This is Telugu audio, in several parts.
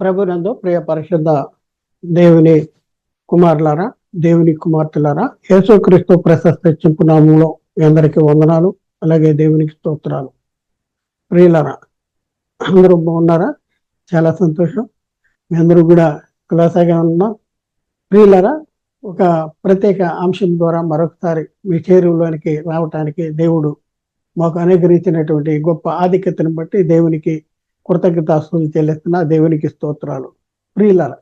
ప్రభునందు ప్రియ పరిశుద్ధ దేవుని కుమారులారా దేవుని కుమార్తెలారా యేసుక్రీస్తు ప్రశస్త చింపు నామంలో మీ అందరికీ వందనాలు అలాగే దేవునికి స్తోత్రాలు. ప్రియులారా అందరూ బాగున్నారా? చాలా సంతోషం. మీ అందరూ కూడా కులాసాగా ఉన్నాం. ప్రియులారా ఒక ప్రత్యేక అంశం ద్వారా మరొకసారి మీ చేరువులోనికి రావటానికి దేవుడు మాకు అనుగ్రహించినటువంటి గొప్ప ఆధిక్యతను బట్టి దేవునికి కృతజ్ఞతాస్తులు చెల్లిస్తున్న దేవునికి స్తోత్రాలు. ప్రియులార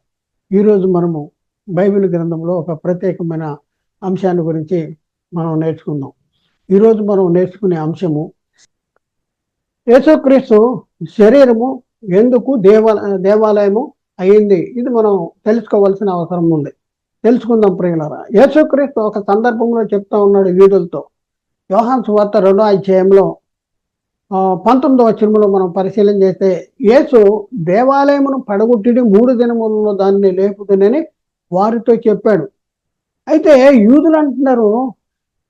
ఈరోజు మనము బైబిల్ గ్రంథంలో ఒక ప్రత్యేకమైన అంశాన్ని గురించి మనం నేర్చుకుందాం. ఈరోజు మనం నేర్చుకునే అంశము యేసుక్రీస్తు శరీరము ఎందుకు దేవ దేవాలయము అయింది? ఇది మనం తెలుసుకోవాల్సిన అవసరం ఉంది. తెలుసుకుందాం ప్రియులరా. యేసుక్రీస్తు ఒక సందర్భంలో చెప్తా ఉన్నాడు వీధులతో యోహాన్ సువార్త రెండో అధ్యాయంలో పంతొమ్మిదవ వచనంలో మనం పరిశీలన చేస్తే యేసు దేవాలయమును పడగొట్టి మూడు దినములలో దాన్ని లేపుతుందని వారితో చెప్పాడు. అయితే యూదులు అంటున్నారు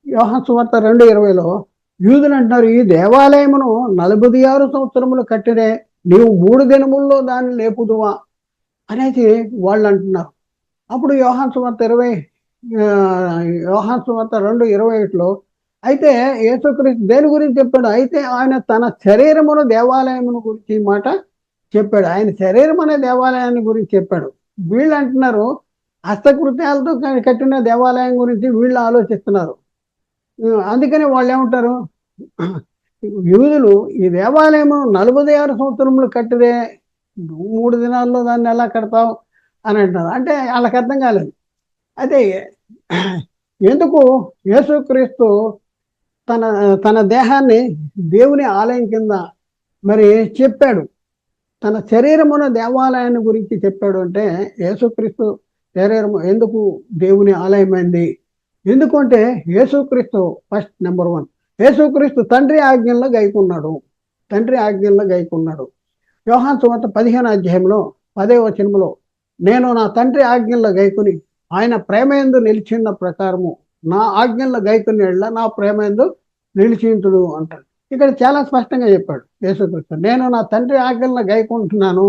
యోహాన్ సువార్త రెండు ఇరవైలో యూదులు అంటున్నారు ఈ దేవాలయమును నలభై ఆరు సంవత్సరములు కట్టినే నీవు మూడు దినముల్లో దాన్ని లేపుదువా అనేది వాళ్ళు అంటున్నారు. అప్పుడు యోహాన్ సువార్త ఇరవై ఆ, యోహాన్ సువార్త రెండు ఇరవై ఒకటిలో అయితే యేసుక్రీస్తు దేని గురించి చెప్పాడు? అయితే ఆయన తన శరీరమును దేవాలయమును గురించి మాట చెప్పాడు. ఆయన శరీరం అనే దేవాలయాన్ని గురించి చెప్పాడు. వీళ్ళు అంటున్నారు హస్తకృత్యాలతో కట్టిన దేవాలయం గురించి వీళ్ళు ఆలోచిస్తున్నారు. అందుకని వాళ్ళు ఏమంటారు? యూదులు ఈ దేవాలయము నలభై ఆరు సంవత్సరములు కట్టిదే మూడు దినాల్లో దాన్ని ఎలా కడతావు అని అంటారు అంటే వాళ్ళకి అర్థం కాలేదు. అయితే ఎందుకు యేసుక్రీస్తు తన తన దేహాన్ని దేవుని ఆలయం కింద మరి చెప్పాడు. తన శరీరమున దేవాలయాన్ని గురించి చెప్పాడు అంటే యేసుక్రీస్తు శరీరము ఎందుకు దేవుని ఆలయమైంది? ఎందుకంటే యేసుక్రీస్తు ఫస్ట్ నెంబర్ వన్. యేసుక్రీస్తు తండ్రి ఆజ్ఞల్లో గైకున్నాడు. తండ్రి ఆజ్ఞల్లో గైకున్నాడు. వ్యవహాన్ సువార్త పదిహేను అధ్యాయంలో పదే వచనంలో నేను నా తండ్రి ఆజ్ఞల్లో గైకుని ఆయన ప్రేమయందు నిలిచిన ప్రకారము నా ఆజ్ఞల్లో గైకుని ఎడల నా ప్రేమయందు నిలిచింతుడు అంటాడు. ఇక్కడ చాలా స్పష్టంగా చెప్పాడు యేసుక్రీస్తు. నేను నా తండ్రి ఆజ్ఞల్లో గైకుంటున్నాను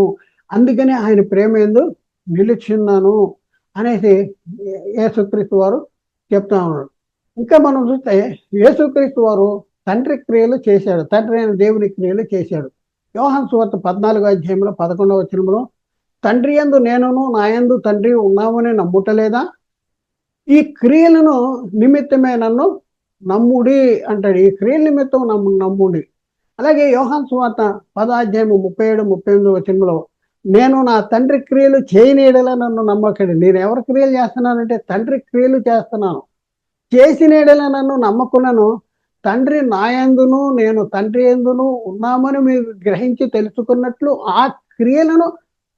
అందుకని ఆయన ప్రేమయందు నిలిచిన్నాను అనేసి యేసుక్రీస్తు వారు చెప్తా ఉన్నాడు ఇంకా మనం చూస్తే యేసుక్రీస్తు వారు తండ్రి క్రియలు చేశాడు తండ్రి అయిన దేవుని క్రియలు చేశాడు. యోహాన్ సువార్త పద్నాలుగో అధ్యాయంలో పదకొండవ వచనంలో తండ్రి యందు నేనును నా యందు తండ్రి ఉన్నామని నమ్ముటలేదా? ఈ క్రియలను నిమిత్తమే నన్ను నమ్ముడి అంటాడు. ఈ క్రియల నిమిత్తం నమ్ము నమ్ముడి. అలాగే యోహాన్ సువార్త పదాధ్యాయము ముప్పై ఏడు ముప్పై ఎనిమిది వచనంలో నేను నా తండ్రి క్రియలు చేయనీడలా నన్ను నమ్మకండి. నేను ఎవరి క్రియలు చేస్తున్నానంటే తండ్రి క్రియలు చేస్తున్నాను. చేసినేడలా నన్ను నమ్మకున్నాను తండ్రి నాయందును నేను తండ్రి ఎందును ఉన్నామని మీరు గ్రహించి తెలుసుకున్నట్లు ఆ క్రియలను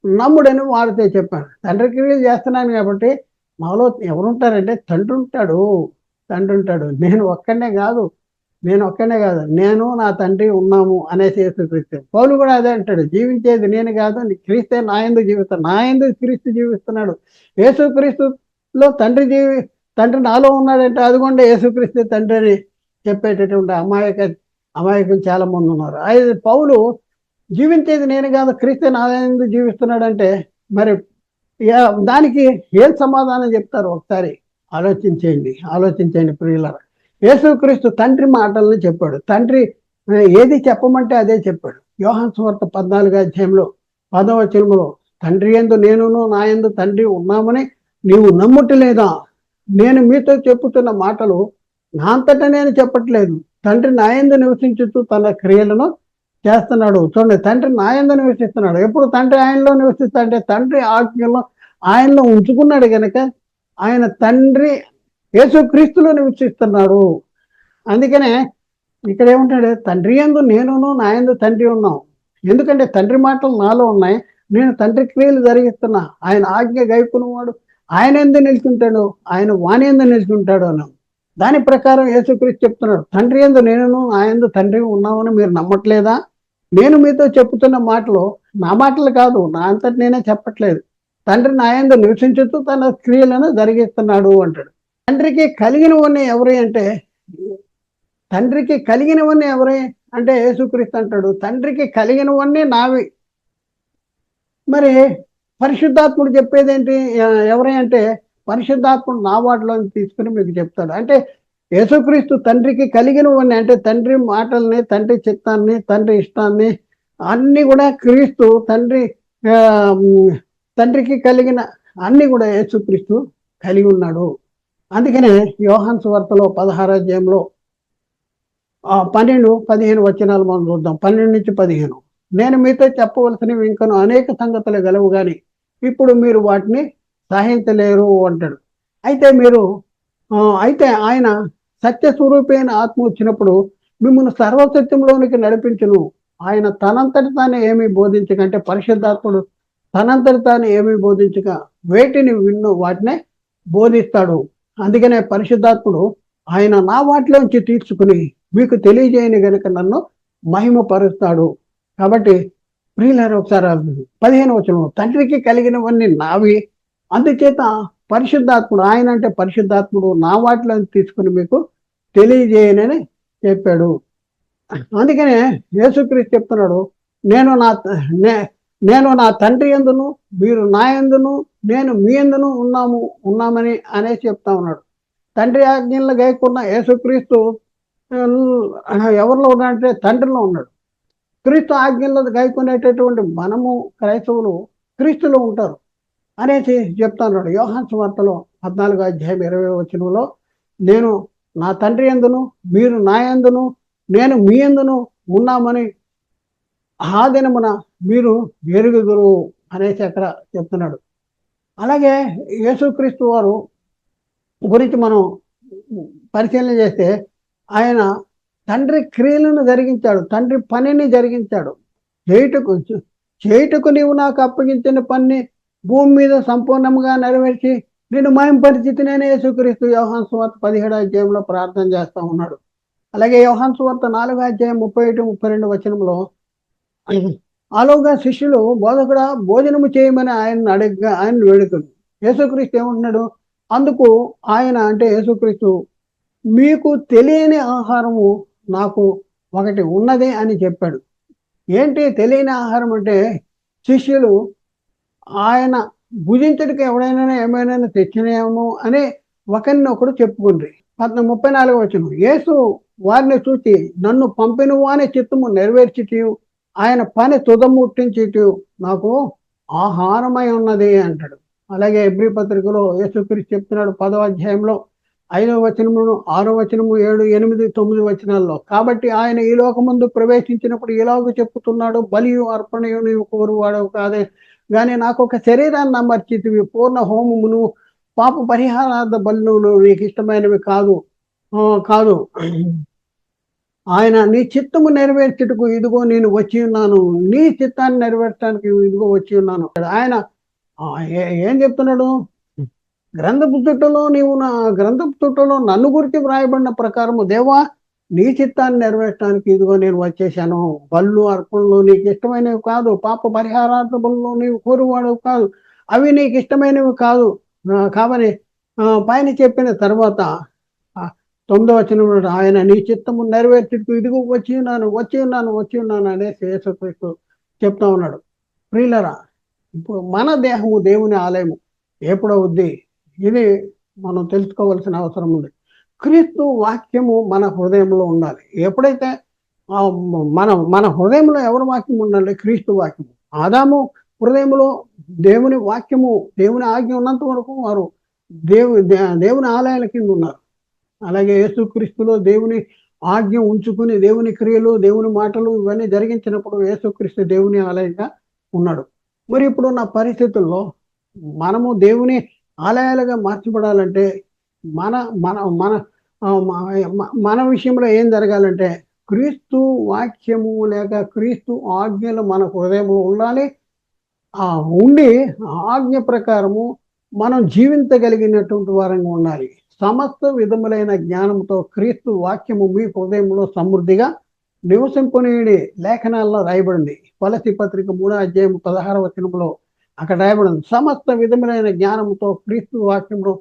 నమ్ముడని వారితో చెప్పాను. తండ్రి క్రియలు చేస్తున్నాను కాబట్టి మాలో ఎవరుంటారంటే తండ్రి ఉంటాడు తండ్రి ఉంటాడు నేను ఒక్కనే కాదు నేను ఒక్కనే కాదు నేను నా తండ్రి ఉన్నాము అనేసి యేసుక్రీస్తు. పౌలు కూడా అదే అంటాడు జీవించేది నేను కాదు క్రీస్తే నా ఎందుకు జీవిస్తాను నా ఎందుకు క్రీస్తు జీవిస్తున్నాడు. యేసుక్రీస్తులో తండ్రి జీవి తండ్రి నాలో ఉన్నాడంటే అదిగోండి యేసుక్రీస్తు తండ్రి అని చెప్పేటటువంటి అమాయక అమాయకులు చాలా మంది ఉన్నారు. అయితే పౌలు జీవించేది నేను కాదు క్రీస్తే నా ఎందుకు జీవిస్తున్నాడంటే మరి దానికి ఏం సమాధానం చెప్తారు? ఒకసారి ఆలోచించేయండి ఆలోచించండి ప్రియులరా. యేసుక్రీస్తు తండ్రి మాటలను చెప్పాడు. తండ్రి ఏది చెప్పమంటే అదే చెప్పాడు. యోహన్ సువార్త పద్నాలుగు అధ్యాయంలో పదవ చిలుమలో తండ్రి ఎందు నేనును నా ఎందు తండ్రి ఉన్నామని నీవు నమ్ముటలేదా నేను మీతో చెప్పుతున్న మాటలు నా అంతటా నేను చెప్పట్లేదు. తండ్రి నా యందు నివసించుతూ తన క్రియలను చేస్తున్నాడు. చూడండి తండ్రి నాయందు నివసిస్తున్నాడు. ఎప్పుడు తండ్రి ఆయనలో నివసిస్తాడంటే తండ్రి ఆజ్ఞలో ఆయనలో ఉంచుకున్నాడు గనక ఆయన తండ్రి యేసుక్రీస్తులో నివసిస్తున్నాడు. అందుకనే ఇక్కడ ఏముంటాడు తండ్రి ఎందు నేనును నాయందు తండ్రి ఉన్నాం ఎందుకంటే తండ్రి మాటలు నాలో ఉన్నాయి. నేను తండ్రి క్రియలు జరిగిస్తున్నా. ఆయన ఆజ్ఞ గైకున్నవాడు ఆయన ఎందు నిలుచుంటాడు ఆయన వాణి ఎందు నిలుచుంటాడు అన్నాం. దాని ప్రకారం యేసుక్రీస్తు చెప్తున్నాడు తండ్రి ఎందు నేను ఆయందు తండ్రి ఉన్నామని మీరు నమ్మట్లేదా? నేను మీతో చెప్తున్న మాటలు నా మాటలు కాదు నా అంతటి నేనే చెప్పట్లేదు. తండ్రి నాయందు నివసించుతూ తన క్రియలను జరిగిస్తున్నాడు అంటాడు. తండ్రికి కలిగినవన్నీ ఎవరి అంటే తండ్రికి కలిగినవన్నీ ఎవరి అంటే యేసుక్రీస్తు అంటాడు తండ్రికి కలిగినవన్నీ నావి. మరి పరిశుద్ధాత్ముడు చెప్పేది ఏంటి ఎవరై అంటే పరిశుద్ధాత్ముడు నా వాటిలో తీసుకుని మీకు చెప్తాడు. అంటే యేసుక్రీస్తు తండ్రికి కలిగినవన్నీ అంటే తండ్రి మాటల్ని తండ్రి చిత్తాన్ని తండ్రి ఇష్టాన్ని అన్ని కూడా క్రీస్తు తండ్రి తండ్రికి కలిగిన అన్ని కూడా యేసుక్రీస్తు కలిగి ఉన్నాడు. అందుకనే యోహాన్ సువార్తలో పదహారు ఆ పన్నెండు పదిహేను వచనాలు మనం చూద్దాం. పన్నెండు నుంచి పదిహేను. నేను మీతో చెప్పవలసినవి ఇంకను అనేక సంగతులు గలవు కానీ ఇప్పుడు మీరు వాటిని సహించలేరు అంటాడు. అయితే మీరు అయితే ఆయన సత్య స్వరూపైన ఆత్మ వచ్చినప్పుడు మిమ్మల్ని సర్వసత్యంలోనికి నడిపించును. ఆయన తనంతటి తానే ఏమీ బోధించక అంటే పరిశుద్ధాత్ముడు తనంతటి తానే ఏమీ బోధించక వేటిని విన్ను వాటినే బోధిస్తాడు. అందుకనే పరిశుద్ధాత్ముడు ఆయన నా వాటిలోంచి తీర్చుకుని మీకు తెలియజేయని గనుక నన్ను మహిమపరుస్తాడు. కాబట్టి ప్రియులారు ఒకసారి పదిహేను వచనం తండ్రికి కలిగినవన్నీ నావి అందుచేత పరిశుద్ధాత్ముడు ఆయన అంటే పరిశుద్ధాత్ముడు నా వాటిలో తీసుకుని మీకు తెలియజేయనని చెప్పాడు. అందుకనే యేసుక్రీస్తు చెప్తున్నాడు నేను నా నే- నేను నా తండ్రి ఎందును మీరు నా ఎందును నేను మీ ఎందును ఉన్నాము ఉన్నామని అనేసి చెప్తా ఉన్నాడు. తండ్రి ఆజ్ఞలు గైకున్న యేసుక్రీస్తు ఎవరిలో ఉన్నాడంటే తండ్రిలో ఉన్నాడు. క్రీస్తు ఆజ్ఞల్లో గాయకునేటటువంటి మనము క్రైస్తవులు క్రీస్తులో ఉంటారు. అనేసి చెప్తున్నాడు యోహాన్ సువార్తలో పద్నాలుగు అధ్యాయం ఇరవై వచనంలో నేను నా తండ్రి ఎందును? మీరు నా ఎందును? నేను మీ ఎందును? ఉన్నామని ఆ దినమున మీరు ఎరుగుదురు అనేసి అక్కడ చెప్తున్నాడు. అలాగే యేసుక్రీస్తు వారు గురించి మనం పరిశీలన చేస్తే ఆయన తండ్రి క్రియలను జరిగించాడు తండ్రి పనిని జరిగించాడు. చేయుటకు చేయుటకు నీవు నాకు అప్పగించిన పని భూమి మీద సంపూర్ణంగా నెరవేర్చి నేను మాయం పరిస్థితి యేసుక్రీస్తు యోహాన్ సువార్త పదిహేడు అధ్యాయంలో ప్రార్థన చేస్తూ ఉన్నాడు. అలాగే యోహాన్ సువార్త నాలుగో అధ్యాయం ముప్పై ఒకటి ముప్పై రెండు వచనంలో ఆలోగా శిష్యులు బోధకుడ భోజనము చేయమని ఆయన అడగ ఆయన వేడుకలు యేసుక్రీస్తు ఏమంటున్నాడు? అందుకు ఆయన అంటే యేసుక్రీస్తు మీకు తెలియని ఆహారము నాకు ఒకటి ఉన్నది అని చెప్పాడు. ఏంటి తెలియని ఆహారం అంటే శిష్యులు ఆయన భుజించడానికి ఎవడైనా ఏమైనా తెచ్చినేమో అని ఒకరిని ఒకడు చెప్పుకుండ్రి. పద్న ముప్పై నాలుగు వచ్చిన యేసు వారిని చూసి నన్ను పంపిన అనే చిత్తము నెరవేర్చిటి ఆయన పని తుదముట్టించిటి నాకు ఆహారమై ఉన్నది అంటాడు. అలాగే ఎబ్రి పత్రికలో యేసుక్రీస్తు చెప్తున్నాడు పదవ అధ్యాయంలో ఐదవ వచనమును ఆరో వచనము ఏడు ఎనిమిది తొమ్మిది వచనాల్లో. కాబట్టి ఆయన ఈ లోకముందు ప్రవేశించినప్పుడు ఇలాగ చెప్పుతున్నాడు బలియు అర్పణయు నీవు కోరువాడవు కాదే. కానీ నాకు ఒక శరీరాన్ని అమర్చితివి పూర్ణ హోమమును పాప పరిహారార్థ బలులు నీకు ఇష్టమైనవి కాదు. కాదు. ఆయన నీ చిత్తము నెరవేర్చుటకు ఇదిగో నేను వచ్చి ఉన్నాను. నీ చిత్తాన్ని నెరవేర్చడానికి ఇదిగో వచ్చి ఉన్నాను. ఆయన ఏం చెప్తున్నాడు? గ్రంథపు చుట్టలో నీవు నా గ్రంథపు చుట్టలో నన్ను గురించి వ్రాయబడిన ప్రకారము దేవా నీ చిత్తాన్ని నెరవేర్చడానికి ఇదిగో నేను వచ్చేసాను. బళ్ళు అర్పణలు నీకు ఇష్టమైనవి కాదు. పాప పరిహారార్థ బళ్ళు నీవు కోరువాడు కాదు. అవి నీకు ఇష్టమైనవి కాదు. కాబట్టి పైన చెప్పిన తర్వాత ఆ, తొమ్మిదో వచ్చిన ఆయన నీ చిత్తము నెరవేర్చుకు ఇదిగో వచ్చి ఉన్నాను వచ్చి ఉన్నాను వచ్చి ఉన్నాను అనేసి యేసుక్రీస్తు చెప్తా ఉన్నాడు. ప్రియులరా ఇప్పుడు మన దేహము దేవుని ఆలయము. ఎప్పుడవుద్ది ఇది మనం తెలుసుకోవాల్సిన అవసరం ఉంది. క్రీస్తు వాక్యము మన హృదయంలో ఉండాలి. ఎప్పుడైతే మన మన హృదయంలో ఎవరి వాక్యం ఉండాలి క్రీస్తు వాక్యము. ఆదాము హృదయంలో దేవుని వాక్యము దేవుని ఆజ్ఞ ఉన్నంత వరకు వారు దేవు దే- దేవుని ఆలయాల కింద ఉన్నారు. అలాగే యేసుక్రీస్తులో దేవుని ఆజ్ఞ ఉంచుకుని దేవుని క్రియలు దేవుని మాటలు ఇవన్నీ జరిగించినప్పుడు యేసుక్రీస్తు దేవుని ఆలయంగా ఉన్నాడు. మరి ఇప్పుడున్న పరిస్థితుల్లో మనము దేవుని ఆలయాలుగా మార్చబడాలంటే మన మన మన మన విషయంలో ఏం జరగాలంటే క్రీస్తు వాక్యము లేక క్రీస్తు ఆజ్ఞలు మన హృదయంలో ఉండాలి. ఆ ఉండి ఆజ్ఞ ప్రకారము మనం జీవించగలిగినటువంటి వారంగా ఉండాలి. సమస్త విధములైన జ్ఞానంతో క్రీస్తు వాక్యము మీ హృదయంలో సమృద్ధిగా నివసింపనీయుడి లేఖనాల్లో రాయబడింది. పలసి పత్రిక మూడో అధ్యాయం పదహార వచనంలో అక్కడ రాయబడింది. సమస్త విధములైన జ్ఞానంతో క్రీస్తు వాక్యంలో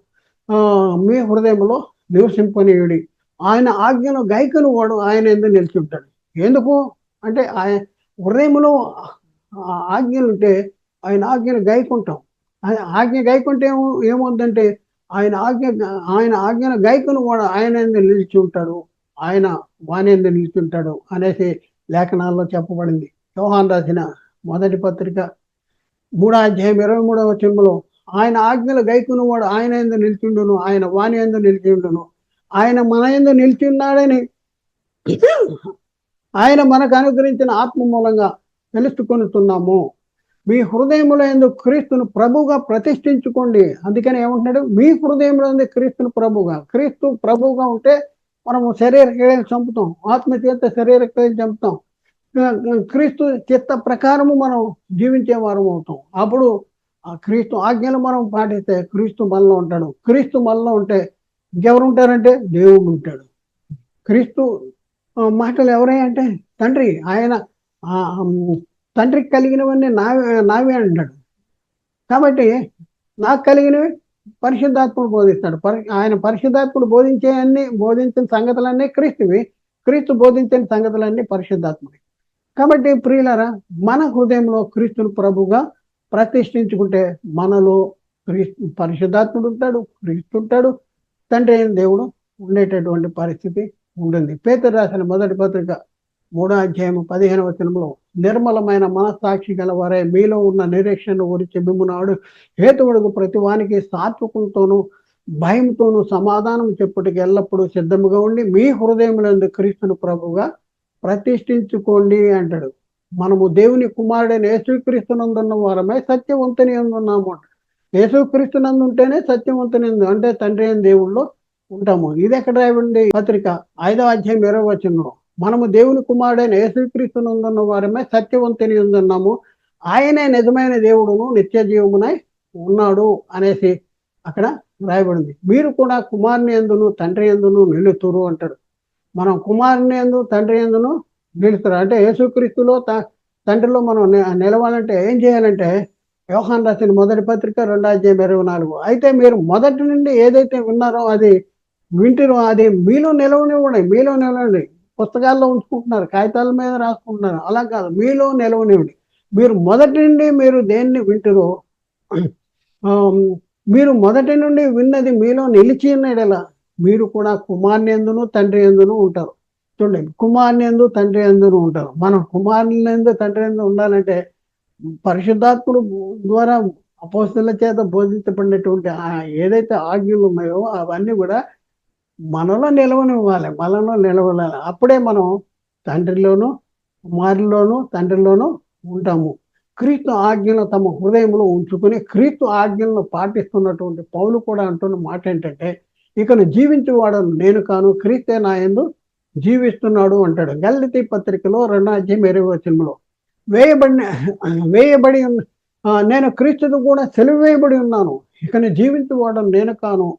మీ హృదయంలో నివసింపనీయుడి. ఆయన ఆజ్ఞను గైకను వాడు ఆయన ఎందుకు నిలిచి ఉంటాడు. ఎందుకు? అంటే ఆయన హృదయంలో ఆజ్ఞలు ఉంటే ఆయన ఆజ్ఞను గాయకుంటాం ఆయన ఆజ్ఞ గాయకుంటే ఏముందంటే ఏమవుద్దంటే ఆయన ఆజ్ఞ ఆయన ఆజ్ఞను గాయకును వాడు ఆయన ఎందుకు నిలిచి ఉంటాడు. ఆయన వాని నిలిచి ఉంటాడు అనేసి లేఖనాల్లో చెప్పబడింది. యోహాన్ రాసిన మొదటి పత్రిక మూడో అధ్యాయం ఇరవై మూడవ వచనంలో ఆయన ఆజ్ఞలు గైకుని వాడు ఆయన ఎందు నిలిచిండును ఆయన వాణి ఎందు నిలిచి ఉండును ఆయన మన ఎందు నిలిచి ఉన్నాడని ఆయన మనకు అనుగ్రహించిన ఆత్మ మూలంగా తెలుసుకొనుతున్నాము మీ హృదయంలో ఎందుకు క్రీస్తును ప్రభుగా ప్రతిష్ఠించుకోండి. అందుకని ఏమంటున్నాడు? మీ హృదయంలో ఉంది క్రీస్తును ప్రభుగా క్రీస్తు ప్రభుగా ఉంటే మనము శరీర క్రియలు చంపుతాం. ఆత్మ చేత శరీర క్రియలు చంపుతాం. క్రీస్తు చిత్త ప్రకారము మనం జీవించే వారం అవుతాం అప్పుడు ఆ క్రీస్తు ఆజ్ఞలు మనం పాటిస్తే క్రీస్తు మనలో ఉంటాడు. క్రీస్తు మనలో ఉంటే ఇంకెవరు ఉంటారంటే దేవుడు ఉంటాడు. క్రీస్తు మాటలు ఎవరై అంటే తండ్రి. ఆయన తండ్రికి కలిగినవన్నీ నావే నావే అంటాడు. కాబట్టి నాకు కలిగినవి పరిశుద్ధాత్ముడు బోధిస్తాడు. పరి ఆయన పరిశుద్ధాత్ముడు బోధించే అన్ని బోధించిన సంగతులన్నీ క్రీస్తువి. క్రీస్తు బోధించిన సంగతులన్నీ పరిశుద్ధాత్ముడి. కాబట్టి ప్రియులరా మన హృదయంలో క్రీస్తును ప్రభుగా ప్రతిష్ఠించుకుంటే మనలో క్రీస్తు పరిశుద్ధాత్ముడు ఉంటాడు క్రీస్తుంటాడు తండ్రి అయిన దేవుడు ఉండేటటువంటి పరిస్థితి ఉంటుంది. పేతురు రాసిన మొదటి పత్రిక మూడో అధ్యాయం పదిహేను వచనంలో నిర్మలమైన మనస్సాక్షి గల వారే మీలో ఉన్న నిరీక్షణ గురించి మిమ్మునాడు హేతువుడుకు ప్రతి వానికి సాత్వికంతోనూ భయంతోనూ సమాధానం చెప్పుటికి ఎల్లప్పుడూ సిద్ధముగా ఉండి మీ హృదయంలో క్రీస్తును ప్రభుగా ప్రతిష్ఠించుకోండి అంటాడు. మనము దేవుని కుమారుడైన యేసుక్రీస్తునందున్న వారమే సత్యవంతుని ఉన్నాము యేసుక్రీస్తునందు ఉంటేనే సత్యవంతుని అంటే తండ్రి అయిన దేవుళ్ళు ఉంటాము. ఇది ఎక్కడ రాయబడింది? పత్రిక ఐదో అధ్యాయం ఇరవై వచనంలో. మనము దేవుని కుమారుడైన యేసుక్రీస్తునందున్న వారమే సత్యవంతుని అందున్నాము ఆయనే నిజమైన దేవుడును నిత్య జీవమునై ఉన్నాడు అనేసి అక్కడ రాయబడింది. మీరు కూడా కుమారుని ఎందును తండ్రి ఎందును నిలుతురు అంటాడు. మనం కుమారుని ఎందు తండ్రి ఎందును నిలుస్తారు. అంటే యేసుక్రీస్తులో త తండ్రిలో మనం నిలవాలంటే ఏం చేయాలంటే వ్యవహాన్ రాసిన మొదటి పత్రిక రెండు అధ్యాయం ఇరవై నాలుగు. అయితే మీరు మొదటి నుండి ఏదైతే విన్నారో అది వింటారో అది మీలో నిలవనివ్వండి మీలో నిలవండి. పుస్తకాల్లో ఉంచుకుంటున్నారు కాగితాల మీద రాసుకుంటున్నారు. అలా కాదు మీలో నిలవనివ్వండి. మీరు మొదటి నుండి మీరు దేన్ని వింటారో మీరు మొదటి నుండి విన్నది మీలో నిలిచి ఉన్నడలా మీరు కూడా కుమార్ని ఎందును తండ్రి ఎందును ఉంటారు. చూడండి కుమారుని ఎందు తండ్రి ఎందును ఉంటారు. మనం కుమారుని ఎందు తండ్రి ఎందు ఉండాలంటే పరిశుద్ధాత్ముడు ద్వారా అపోస్తుల చేత బోధించబడినటువంటి ఏదైతే ఆజ్ఞలు ఉన్నాయో అవన్నీ కూడా మనలో నిలవనివ్వాలి. మనలో నిలవాలి అప్పుడే మనం తండ్రిలోను కుమారులోను తండ్రిలోను ఉంటాము. క్రీస్తు ఆజ్ఞలు తమ హృదయంలో ఉంచుకొని క్రీస్తు ఆజ్ఞలను పాటిస్తున్నటువంటి పౌలు కూడా అంటున్న మాట ఏంటంటే ఇకను జీవించేవాడను నేను కాను క్రీస్తే నా యందు జీవిస్తున్నాడు అంటాడు. గల్లితి పత్రికలో రెండాధ్యం ఇరవై వచనంలో వేయబడిన వేయబడి నేను క్రీస్తుతో కూడా సెలవు వేయబడి ఉన్నాను. ఇక జీవించేవాడను నేను కాను.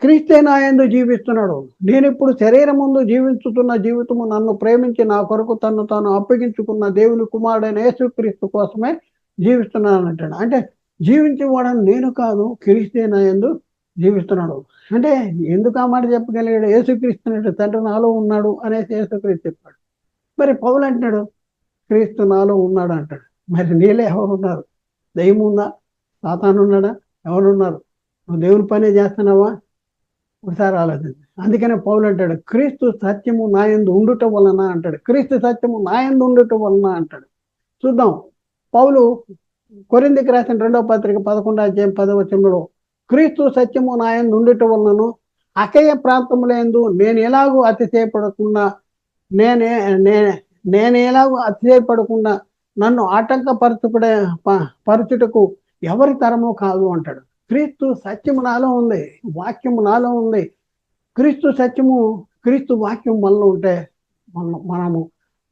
క్రీస్తే నా జీవిస్తున్నాడు. నేను ఇప్పుడు శరీరం ముందు జీవించుతున్న జీవితము నన్ను ప్రేమించి నా కొరకు తను తాను అప్పగించుకున్న దేవుని కుమారుడైన యేసుక్రీస్తు కోసమే జీవిస్తున్నాను అంటాడు. అంటే జీవించేవాడని నేను కాదు క్రీస్తే నాయందు జీవిస్తున్నాడు. అంటే ఎందుకు ఆ మాట చెప్పగలిగాడు? యేసుక్రీస్తు తండ్రి నాలో ఉన్నాడు అనేసి యేసుక్రీస్తు చెప్పాడు. మరి పౌలు అంటున్నాడు క్రీస్తు నాలో ఉన్నాడు అంటాడు. మరి నీళ్ళు ఎవరు ఉన్నారు? దయ్యం ఉందా? సాతాను ఉన్నాడా? ఎవరున్నారు నువ్వు దేవుని పనే చేస్తున్నావా? ఒకసారి ఆలోచించు. అందుకనే పౌలు అంటాడు క్రీస్తు సత్యము నాయందు ఉండుట వలన అంటాడు. క్రీస్తు సత్యము నాయందు ఉండుట వలన అంటాడు. చూద్దాం. పౌలు కొరిందికి రాసిన రెండవ పత్రిక పదకొండో అధ్యాయం పదవచనంలో క్రీస్తు సత్యము నాయన్ ఉండుట వలనను అకయ ప్రాంతములందు నేను ఎలాగూ అతిశయపడకుండా నేనే నే నేను ఎలాగూ అతిశయపడకుండా నన్ను ఆటంకపరచుపడే పరచుటకు ఎవరి తరము కాదు అంటాడు. క్రీస్తు సత్యము నాలో ఉంది వాక్యము నాలో ఉంది. క్రీస్తు సత్యము క్రీస్తు వాక్యం మనలో ఉంటే మన మనము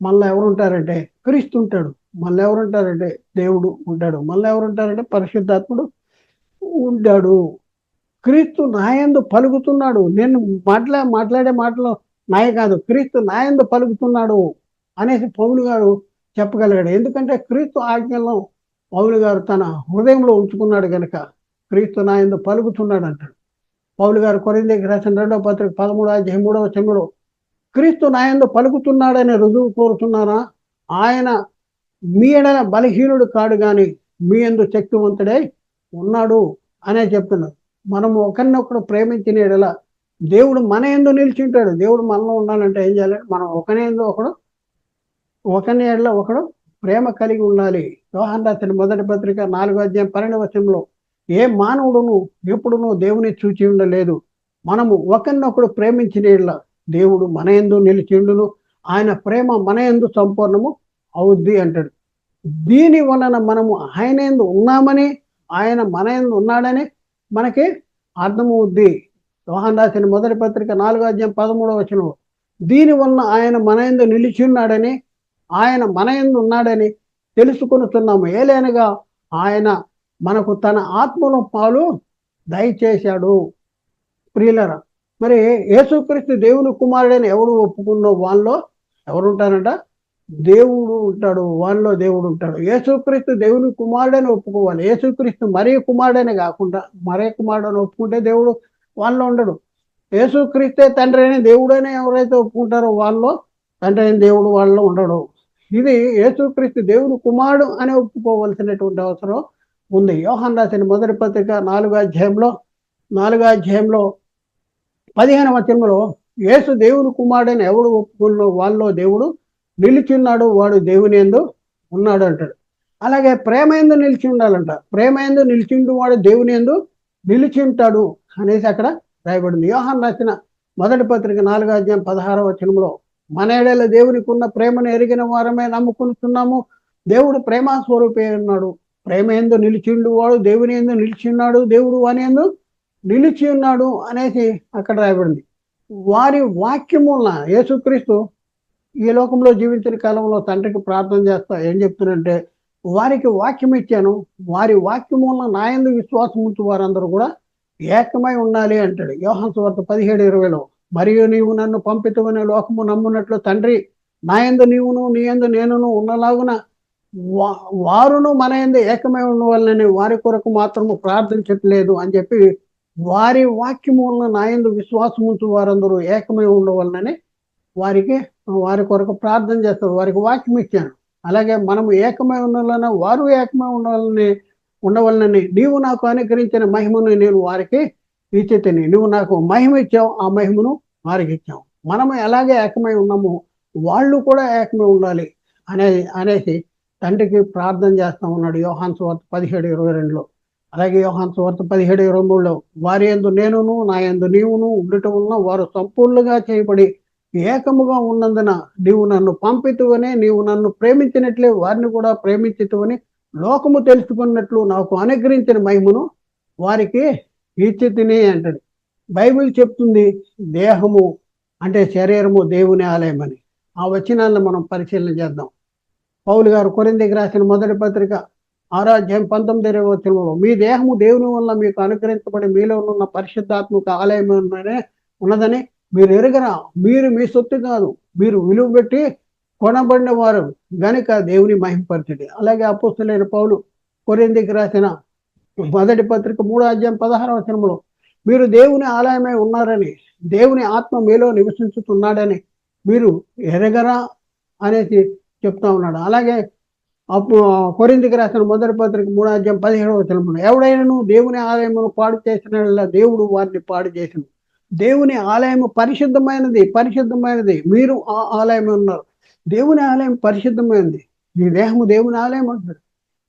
మళ్ళీ ఎవరు ఉంటారంటే క్రీస్తు ఉంటాడు. మళ్ళీ ఎవరుంటారంటే దేవుడు ఉంటాడు. మళ్ళీ ఎవరుంటారంటే పరిశుద్ధాత్ముడు ఉండడు. క్రీస్తు నాయందు పలుకుతున్నాడు. నేను మాట్లా మాట్లాడే మాటలు నాయ కాదు. క్రీస్తు నాయందు పలుకుతున్నాడు అనేసి పౌలు గారు చెప్పగలిగాడు. ఎందుకంటే క్రీస్తు ఆజ్ఞలను పౌలు గారు తన హృదయంలో ఉంచుకున్నాడు కనుక క్రీస్తు నాయందు పలుకుతున్నాడు అంటాడు. పౌలు గారు కొరిందేకి రాసిన రెండవ పత్రిక పదమూడు అధ్యాయం మూడవ చెంగుడు క్రీస్తు నాయందు పలుకుతున్నాడని రుజువు కోరుతున్నారా? ఆయన మీ ఎడల బలహీనుడు కాడు కానీ మీ ఎందు శక్తివంతుడై ఉన్నాడు అనే చెప్తున్నారు. మనము ఒకరినొకరు ప్రేమించినలా దేవుడు మన ఎందు నిలిచి ఉంటాడు దేవుడు మనలో ఉండాలంటే ఏం చేయాలి? మనం ఒకనే ఎందు ఒకడు ఒకని ఎడల ఒకడు ప్రేమ కలిగి ఉండాలి. యోహాన్ రాసిన మొదటి పత్రిక నాలుగో అధ్యాయం పన్నెండు వచనంలో ఏ మానవుడును ఎప్పుడునూ దేవుని చూచి ఉండలేదు. మనము ఒకరినొకడు ప్రేమించిన దేవుడు మన ఎందు నిలిచిండును ఆయన ప్రేమ మన ఎందు సంపూర్ణము అవుద్ది అంటాడు. దీని వలన మనము ఆయన ఎందు ఉన్నామని ఆయన మన ఉన్నాడని మనకి అర్థమవుద్ది. యోహాన్ రాసిన మొదటి పత్రిక నాలుగో అధ్యాయం పదమూడవ వచనం. దీని వలన ఆయన మన ఎందు నిలిచి ఉన్నాడని ఆయన మన ఎందు ఉన్నాడని తెలుసుకొనుతున్నాము ఏలేనగా ఆయన మనకు తన ఆత్మలో పాలు దయచేశాడు. ప్రియులరా మరి యేసుక్రీస్తు దేవుని కుమారుడని ఎవడు ఒప్పుకున్నో వాళ్ళలో ఎవరుంటారంట? దేవుడు ఉంటాడు వాళ్ళలో దేవుడు ఉంటాడు. యేసుక్రీస్తు దేవుని కుమారుడని ఒప్పుకోవాలి. యేసుక్రీస్తు మరీ కుమారుడని కాకుండా మరే కుమారుడని ఒప్పుకుంటే దేవుడు వాళ్ళలో ఉండడు. యేసుక్రీస్తే తండ్రి అయిన దేవుడని ఎవరైతే ఒప్పుకుంటారో వాళ్ళలో తండ్రి అయిన దేవుడు వాళ్ళలో ఉండడు. ఇది యేసుక్రీస్తు దేవుని కుమారుడు అని ఒప్పుకోవలసినటువంటి అవసరం ఉంది. యోహన్ రాసిన మొదటి పత్రిక నాలుగో అధ్యాయంలో నాలుగో అధ్యాయంలో పదిహేను వచనంలో యేసు దేవుని కుమారుడని ఎవడు ఒప్పుకున్న వాళ్ళలో దేవుడు నిలిచున్నాడు వాడు దేవుని ఎందు ఉన్నాడు అంటాడు. అలాగే ప్రేమ ఎందు నిలిచి ఉండాలంట. ప్రేమ ఎందు నిలిచిండు వాడు దేవుని ఎందు నిలిచి ఉంటాడు అనేసి అక్కడ రాయబడింది. యోహాన్ రాసిన మొదటి పత్రిక నాలుగో అధ్యాయం పదహారవ వచనంలో మన ఏడేళ్ళ దేవునికి ఉన్న ప్రేమను ఎరిగిన వారమే నమ్ముకుంటున్నాము దేవుడు ప్రేమ స్వరూపే ఉన్నాడు. ప్రేమ ఎందు నిలిచిండు వాడు దేవుని ఎందు నిలిచి ఉన్నాడు. దేవుడు వాని ఎందు నిలిచి ఉన్నాడు అనేసి అక్కడ రాయబడింది. వారి వాక్యముల యేసుక్రీస్తు ఈ లోకంలో జీవించిన కాలంలో తండ్రికి ప్రార్థన చేస్తా ఏం చెప్తున్నంటే వారికి వాక్యం ఇచ్చాను. వారి వాక్యం నా నాయందు విశ్వాసం ఉంచు వారందరూ కూడా ఏకమై ఉండాలి అంటాడు. యోహన్స్ వార్త పదిహేడు ఇరవైలో మరియు నీవు నన్ను పంపితమనే లోకము నమ్మునట్లు తండ్రి నా ఎందు నీవును నీ ఎందు నేనును ఉన్నలాగున వారును మన ఎందు ఏకమై ఉండవాలని వారి కొరకు మాత్రము ప్రార్థించట్లేదు అని చెప్పి వారి వాక్యము ఉన్న నాయందు విశ్వాసం ఉంచు వారందరూ ఏకమై ఉండవలనని వారికి వారి కొరకు ప్రార్థన చేస్తారు వారికి వాక్యం ఇచ్చాను అలాగే మనం ఏకమై ఉండాలని వారు ఏకమై ఉండాలని ఉండవలనని నీవు నాకు అనుగ్రహించిన మహిమను నేను వారికి ఇచ్చేతని. నువ్వు నాకు మహిమ ఇచ్చావు ఆ మహిమను వారికి ఇచ్చావు. మనము ఎలాగే ఏకమై ఉన్నామో వాళ్ళు కూడా ఏకమై ఉండాలి అనే అనేసి తండ్రికి ప్రార్థన చేస్తా ఉన్నాడు యోహాన్ సువార్త పదిహేడు ఇరవై రెండులో. అలాగే యోహాన్ సువార్త పదిహేడు ఇరవై మూడులో వారి ఎందు నేనును నా ఎందు నీవును ఉండటం వలన వారు సంపూర్ణంగా చేయబడి ఏకముగా ఉన్నందున నీవు నన్ను పంపితువని నీవు నన్ను ప్రేమించినట్లే వారిని కూడా ప్రేమించుతువని లోకము తెలుసుకున్నట్లు నాకు అనుగ్రహించిన మహిమను వారికి ఇచ్చి తిని అంటది. బైబిల్ చెప్తుంది దేహము అంటే శరీరము దేవుని ఆలయం అని ఆ వచనాలను మనం పరిశీలన చేద్దాం. పౌలు గారు కొరిందికి రాసిన మొదటి పత్రిక ఆరాధ్యాయం పంతొమ్మిది ఇరవై వచనంలో మీ దేహము దేవుని వల్ల మీకు అనుగ్రహించబడి మీలో ఉన్న పరిశుద్ధాత్మక ఆలయం ఉన్నదని మీరు ఎరగరా? మీరు మీ సొత్తు కాదు. మీరు విలువ పెట్టి కొనబడిన వారు గనుక దేవుని మహింపరచండి. అలాగే అపోస్తులైన పౌలు కొరిందికి రాసిన మొదటి పత్రిక మూడో అధ్యాయం పదహారవ వచనంలో మీరు దేవుని ఆలయమై ఉన్నారని దేవుని ఆత్మ మీలో నివసించుతున్నాడని మీరు ఎరగరా అనేసి చెప్తా ఉన్నాడు. అలాగే అప్పుడు కొరిందికి రాసిన మొదటి పత్రిక మూడో అధ్యాయం పదిహేడవ వచనంలో ఎవడైనాను దేవుని ఆలయమును పాడు చేసిన దేవుడు వారిని పాడు చేసిన. దేవుని ఆలయము పరిశుద్ధమైనది పరిశుద్ధమైనది. మీరు ఆ ఆలయం ఉన్నారు. దేవుని ఆలయం పరిశుద్ధమైనది. ఈ దేహము దేవుని ఆలయం అంటారు.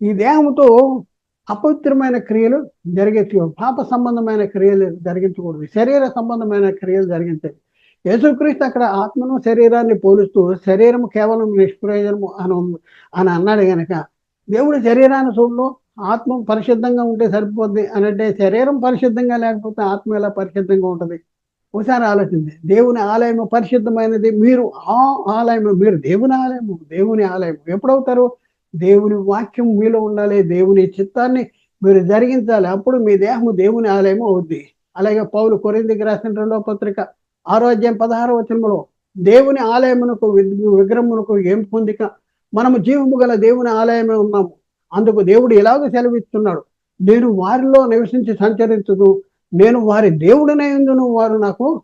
ఈ దేహముతో అపవిత్రమైన క్రియలు జరిగించు పాప సంబంధమైన క్రియలు జరిగించకూడదు. శరీర సంబంధమైన క్రియలు జరిగించాలి యేసుక్రీస్తు అక్కడ ఆత్మను శరీరాన్ని పోలుస్తూ శరీరం కేవలం నిష్ప్రయోజనము అని ఉంది- అని అన్నాడు కనుక దేవుడు శరీరాన్ని చూడడం ఆత్మ పరిశుద్ధంగా ఉంటే సరిపోద్ది అని అంటే శరీరం పరిశుద్ధంగా లేకపోతే ఆత్మ ఎలా పరిశుద్ధంగా ఉంటుంది? ఒకసారి ఆలోచింది దేవుని ఆలయము పరిశుద్ధమైనది. మీరు ఆ ఆలయము మీరు దేవుని ఆలయము దేవుని ఆలయం ఎప్పుడవుతారు? దేవుని వాక్యం మీలో ఉండాలి. దేవుని చిత్తాన్ని మీరు జరిగించాలి. అప్పుడు మీ దేహము దేవుని ఆలయము అవుద్ది. అలాగే పౌలు కొరిందికి రాసిన రెండవ పత్రిక ఆరోగ్యం పదహారవ వచనములో దేవుని ఆలయమునకు విగ్రహమునకు ఏం పొందిక? మనము జీవము గల దేవుని ఆలయమే ఉన్నాము. అందుకు దేవుడు ఎలాగో సెలవిస్తున్నాడు. నేను వారిలో నివసించి సంచరించదు నేను వారి దేవుడినై ఉందును వారు నాకు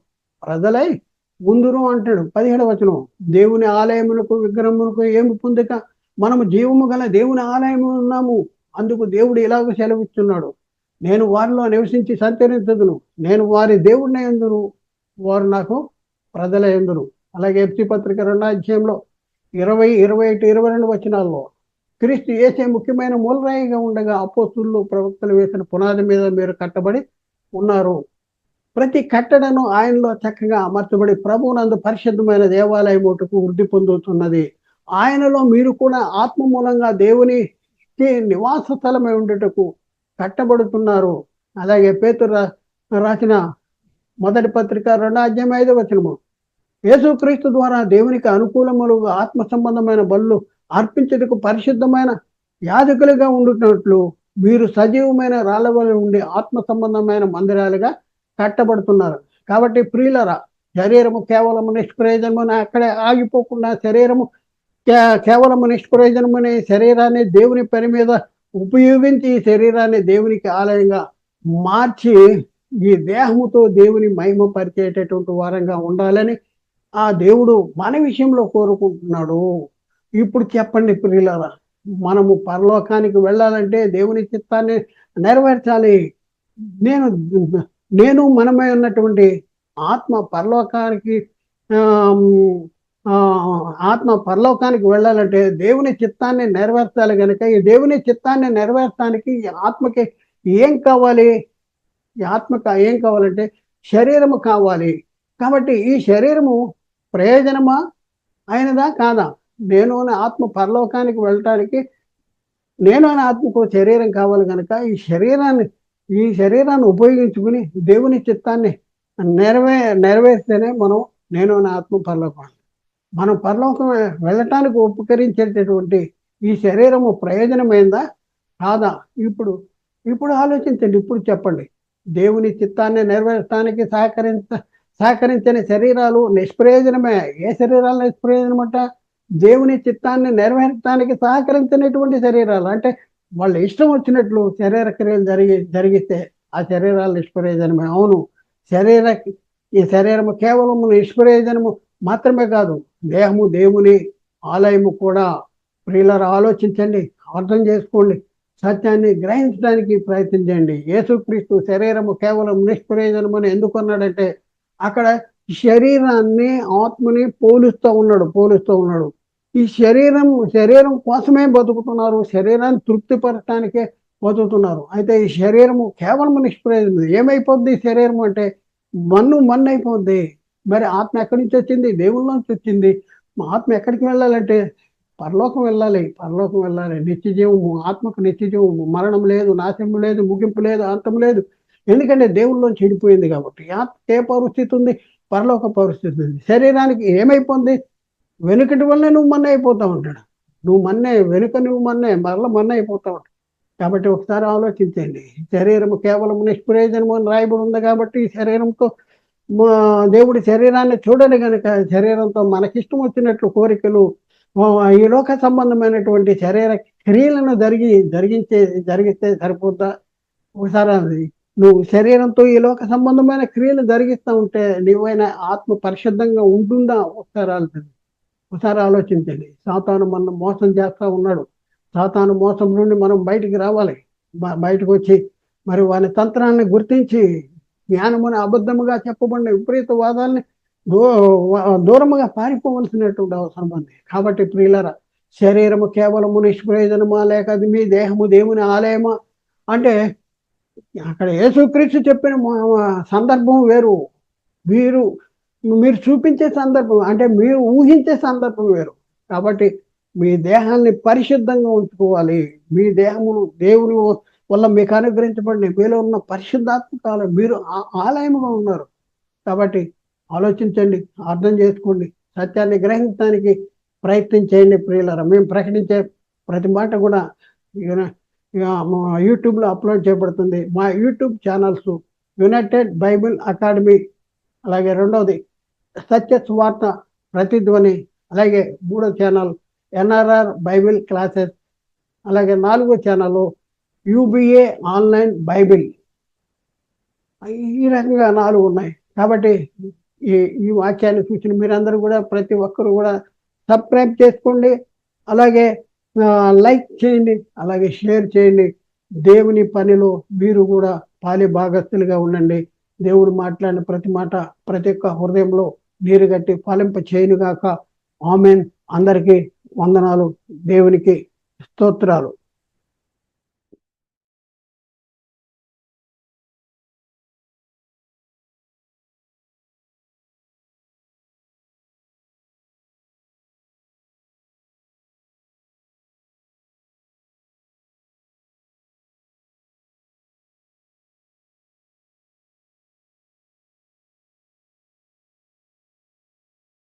ప్రజలై ఉందును అంటాడు. పదిహేడు వచనం. దేవుని ఆలయములకు విగ్రహములకు ఏమి పొందిక మనము జీవము గల దేవుని ఆలయము ఉన్నాము. అందుకు దేవుడు ఇలాగ సెలవిస్తున్నాడు. నేను వారిలో నివసించి సంచరించదును. నేను వారి దేవుడిని ఎందును? వారు నాకు ప్రజల ఎందును. అలాగే ఎఫ్సి పత్రిక రెండో అధ్యాయంలో ఇరవై ఇరవై ఒకటి ఇరవై రెండు వచనాల్లో క్రీస్తు ఏసే ముఖ్యమైన మూలరాయిగా ఉండగా అపోస్తుల్లో ప్రవక్తలు వేసిన పునాది మీద మీరు కట్టబడి ఉన్నారు. ప్రతి కట్టడను ఆయనలో చక్కగా అమర్చబడి ప్రభువునందు పరిశుద్ధమైన దేవాలయం ఒకటికు వృద్ధి పొందుతున్నది. ఆయనలో మీరు కూడా ఆత్మ మూలంగా దేవుని నివాస స్థలమై ఉండేటకు కట్టబడుతున్నారు. అలాగే పేతురు రాసిన మొదటి పత్రిక రెండో అధ్యాయం ఐదో వచనము. యేసుక్రీస్తు ద్వారా దేవునికి అనుకూలములుగా ఆత్మ సంబంధమైన బళ్ళు అర్పించటకు పరిశుద్ధమైన యాజకులుగా ఉండుతున్నట్లు మీరు సజీవమైన రాళ్ళ వల్ల ఉండే ఆత్మ సంబంధమైన మందిరాలుగా కట్టబడుతున్నారు. కాబట్టి ప్రియులరా శరీరము కేవలము నిష్ప్రయోజనమని అక్కడే ఆగిపోకుండా శరీరము కే- కేవలము నిష్ప్రయోజనమనే శరీరాన్ని దేవుని పని మీద ఉపయోగించి ఈ శరీరాన్ని దేవునికి ఆలయంగా మార్చి ఈ దేహముతో దేవుని మహిమ పరిచేటటువంటి వారంగా ఉండాలని ఆ దేవుడు మన విషయంలో కోరుకుంటున్నాడు. ఇప్పుడు చెప్పండి ప్రియులరా. మనము పరలోకానికి వెళ్ళాలంటే దేవుని చిత్తాన్ని నెరవేర్చాలి. నేను నేను మనమై ఉన్నటువంటి ఆత్మ పరలోకానికి ఆత్మ పరలోకానికి వెళ్ళాలంటే దేవుని చిత్తాన్ని నెరవేర్చాలి కనుక ఈ దేవుని చిత్తాన్ని నెరవేర్చడానికి ఈ ఆత్మకి ఏం కావాలి? ఈ ఆత్మకి ఏం కావాలంటే శరీరము కావాలి. కాబట్టి ఈ శరీరము ప్రయోజనమా? అయినదా కాదా? నేను అనే ఆత్మ పరలోకానికి వెళ్ళటానికి నేను అనే ఆత్మకు శరీరం కావాలి కనుక ఈ శరీరాన్ని ఈ శరీరాన్ని ఉపయోగించుకుని దేవుని చిత్తాన్ని నెరవే నెరవేర్స్తేనే మనం నేను అనే ఆత్మ పరలోకం. మనం పరలోకం వెళ్ళటానికి ఉపకరించేటటువంటి ఈ శరీరము ప్రయోజనమైందా? కాదా? ఇప్పుడు ఇప్పుడు ఆలోచించండి ఇప్పుడు చెప్పండి. దేవుని చిత్తాన్ని నెరవేర్చడానికి సహకరించ సహకరించని శరీరాలు నిష్ప్రయోజనమే. ఏ శరీరాలు నిష్ప్రయోజనమట? దేవుని చిత్తాన్ని నెరవేర్చడానికి సహకరించినటువంటి శరీరాలు. అంటే వాళ్ళ ఇష్టం వచ్చినట్లు శరీర క్రియలు జరిగి జరిగితే ఆ శరీరాలు నిష్ప్రయోజనమే. అవును శరీర ఈ శరీరము కేవలము నిష్ప్రయోజనము మాత్రమే కాదు దేహము దేవుని ఆలయము కూడా ప్రియులరు ఆలోచించండి అర్థం చేసుకోండి సత్యాన్ని గ్రహించడానికి ప్రయత్నించండి యేసుక్రీస్తు శరీరము కేవలం నిష్ప్రయోజనమని ఎందుకు అన్నాడంటే అక్కడ శరీరాన్ని ఆత్మని పోలుస్తూ ఉన్నాడు పోలుస్తూ ఉన్నాడు. ఈ శరీరం శరీరం కోసమే బతుకుతున్నారు శరీరాన్ని తృప్తిపరచడానికే బతుకుతున్నారు. అయితే ఈ శరీరము కేవలం నిష్ప్రయోజనం ఏమైపోద్ది శరీరం అంటే మన్ను మన్ను అయిపోద్ది మరి ఆత్మ ఎక్కడి నుంచి వచ్చింది? దేవుళ్ళ నుంచి వచ్చింది. మా ఆత్మ ఎక్కడికి వెళ్ళాలంటే పరలోకం వెళ్ళాలి. పరలోకం వెళ్ళాలి. నిత్యజీవము ఆత్మకు నిత్యజీవము మరణం లేదు నాశనం లేదు ముగింపు లేదు అంతం లేదు. ఎందుకంటే దేవుళ్ళు చెడిపోయింది కాబట్టి. ఆత్మ ఏ పరిస్థితి ఉంది? పరలోక పరిస్థితి ఉంది. శరీరానికి ఏమైపోయింది వెనుకటి వల్లే నువ్వు మన్న అయిపోతా ఉంటాడు. నువ్వు మన్నే వెనుక నువ్వు మన్నే మరల మన్న అయిపోతా ఉంటాడు కాబట్టి ఒకసారి ఆలోచించండి. శరీరం కేవలం నిష్ప్రయోజనము అని రాయబడి ఉంది కాబట్టి ఈ శరీరంతో మా దేవుడి శరీరాన్ని చూడని కనుక శరీరంతో మనకిష్టం వచ్చినట్లు కోరికలు ఈ లోక సంబంధమైనటువంటి శరీర క్రియలను జరిగి జరిగించే జరిగిస్తే సరిపోద్దా? ఒకసారి నువ్వు శరీరంతో ఈ లోక సంబంధమైన క్రియలు జరిగిస్తూ ఉంటే నీవైనా ఆత్మ పరిశుద్ధంగా ఉంటుందా? ఒకసారి ఒకసారి ఆలోచించండి. సాతాను మనం మోసం చేస్తా ఉన్నాడు. సాతాను మోసం నుండి మనం బయటికి రావాలి. బయటకు వచ్చి మరి వాని తంత్రాన్ని గుర్తించి జ్ఞానముని అబద్ధముగా చెప్పబడిన విపరీత వాదాలని దూ దూరముగా పారిపోవలసినటువంటి అవసరం ఉంది. కాబట్టి ప్రియులరా శరీరము కేవలము నిష్ప్రయోజనమా లేక అది మీ దేహము దేవుని ఆలయమా? అంటే అక్కడ యేసుక్రీస్తు చెప్పిన మా- సందర్భం వేరు. వీరు మీరు చూపించే సందర్భం అంటే మీరు ఊహించే సందర్భం వేరు. కాబట్టి మీ దేహాన్ని పరిశుద్ధంగా ఉంచుకోవాలి. మీ దేహమును దేవుని వల్ల మీకు అనుగ్రహించబడిన మీలో ఉన్న పరిశుద్ధాత్మకాలు మీరు ఆ- ఆలయముగా ఉన్నారు. కాబట్టి ఆలోచించండి అర్థం చేసుకోండి సత్యాన్ని గ్రహించడానికి ప్రయత్నం చేయండి ప్రియులరా. మేము ప్రకటించే ప్రతి మాట కూడా మా యూట్యూబ్లో అప్లోడ్ చేయబడుతుంది. మా YouTube channels United Bible Academy అలాగే రెండవది సత్య సువార్త ప్రతిధ్వని అలాగే మూడో ఛానల్ ఎన్ఆర్ఆర్ బైబిల్ క్లాసెస్ అలాగే నాలుగో ఛానల్ యూబిఏ ఆన్లైన్ బైబిల్. ఈ రకంగా నాలుగు ఉన్నాయి. కాబట్టి ఈ ఈ వాక్యాన్ని చూసిన మీరందరూ కూడా ప్రతి ఒక్కరు కూడా సబ్స్క్రైబ్ చేసుకోండి. అలాగే లైక్ చేయండి. అలాగే షేర్ చేయండి. దేవుని పనిలో మీరు కూడా పాలి భాగస్తులుగా ఉండండి. దేవుడు మాట్లాడిన ప్రతి మాట ప్రతి ఒక్క హృదయంలో నీరు గట్టి ఫలింప చేయనుగాక. ఆమెన్. అందరికీ వందనాలు. దేవునికి స్తోత్రాలు.